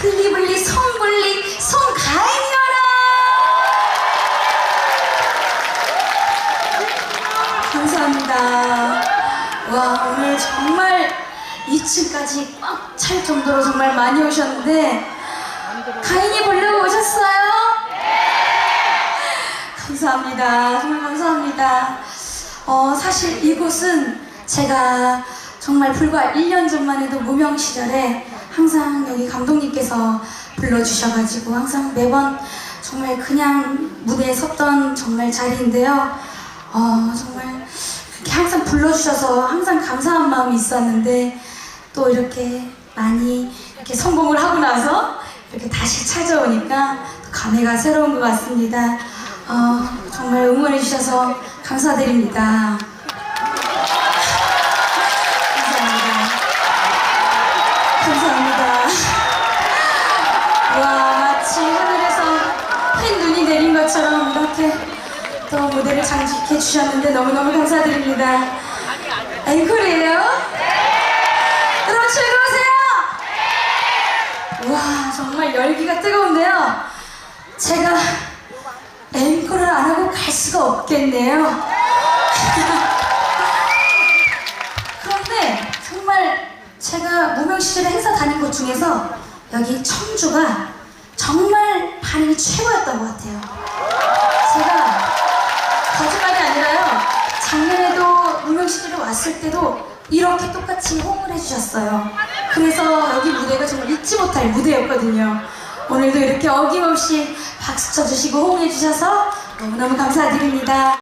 블리블리 손블리 손가인이여라 감사합니다 와 오늘 정말 2층까지 꽉 찰 정도로 정말 많이 오셨는데 가인이 보려고 오셨어요? 감사합니다. 정말 감사합니다. 어, 사실 이곳은 제가 정말 불과 1년 전만 해도 무명 시절에 항상 여기 감독님께서 불러주셔가지고 항상 매번 정말 그냥 무대에 섰던 정말 자리인데요. 어, 정말 그렇게 항상 불러주셔서 항상 감사한 마음이 있었는데 또 이렇게 많이 이렇게 성공을 하고 나서 이렇게 다시 찾아오니까 또 감회가 새로운 것 같습니다. 어, 정말 응원해 주셔서 감사드립니다. 또 무대를 장식해 주셨는데 너무너무 감사드립니다. 앵콜이에요? 여러분 즐거우세요? 와, 정말 열기가 뜨거운데요. 제가 앵콜을 안 하고 갈 수가 없겠네요. 그런데 정말 제가 무명 시절에 행사 다닌 곳 중에서 여기 청주가 정말 반응이 최고였던 것 같아요. 왔을 때도 이렇게 똑같이 호응을 해주셨어요. 그래서 여기 무대가 정말 잊지 못할 무대였거든요. 오늘도 이렇게 어김없이 박수 쳐주시고 호응해주셔서 너무너무 감사드립니다.